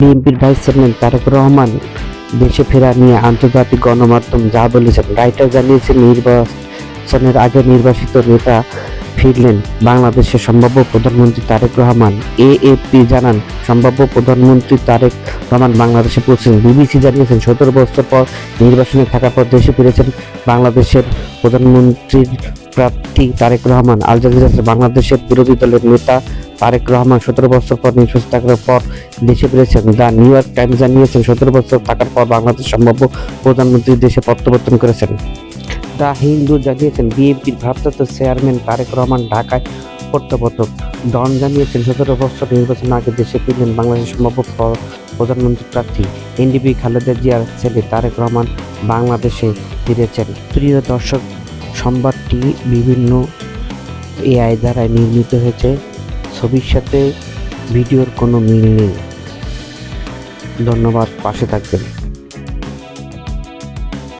বিএনপির vice chairman Tarique Rahman দেশে ফেরা নিয়ে আন্তর্জাতিক গণমাধ্যম যা বলেছেন রাইটার জানিয়েছেন নির্বাচনের আগে নির্বাসিত নেতা ফিরলেন বাংলাদেশের সম্ভাব্য প্রধানমন্ত্রী তারেক রহমান। এএপি জানান, সম্ভাব্য প্রধানমন্ত্রী তারেক রহমান বাংলাদেশে পৌঁছেছেন। বিবিসি জানিয়েছেন, সতেরো বছর পর নির্বাচনে থাকার পর দেশে ফিরেছেন বাংলাদেশের প্রধানমন্ত্রীর প্রার্থী তারেক রহমান। আল বাংলাদেশের বিরোধী দলের নেতা তারেক রহমান সতেরো বছর পর নির্বাচিত থাকার পর দেশে ফিরেছেন। দ্য নিউ ইয়র্ক টাইমস জানিয়েছেন, সতেরো বছর থাকার পর বাংলাদেশ সম্ভাব্য প্রধানমন্ত্রী দেশে প্রত্যাবর্তন করেছেন। দ্য হিন্দু জানিয়েছেন, বিএনপির ভারপ্রাপ্ত চেয়ারম্যান তারেক রহমান ঢাকায় প্রত্যাবর্তন ডন জানিয়েছেন, সতেরো বছর নির্বাচন আগে দেশে ফিরলেন বাংলাদেশের সম্ভাব্য প্র- প্রধানমন্ত্রী প্রার্থী। এনডিপি খালেদা জিয়ার ছেলে তারেক রহমান বাংলাদেশে ফিরেছেন। প্রিয় দর্শক, সংবাদটি বিভিন্ন এআই দ্বারা নির্মিত হয়েছে। ছবির সাথে ভিডিওর কোনো মিল নেই। ধন্যবাদ পাশে থাকবেন।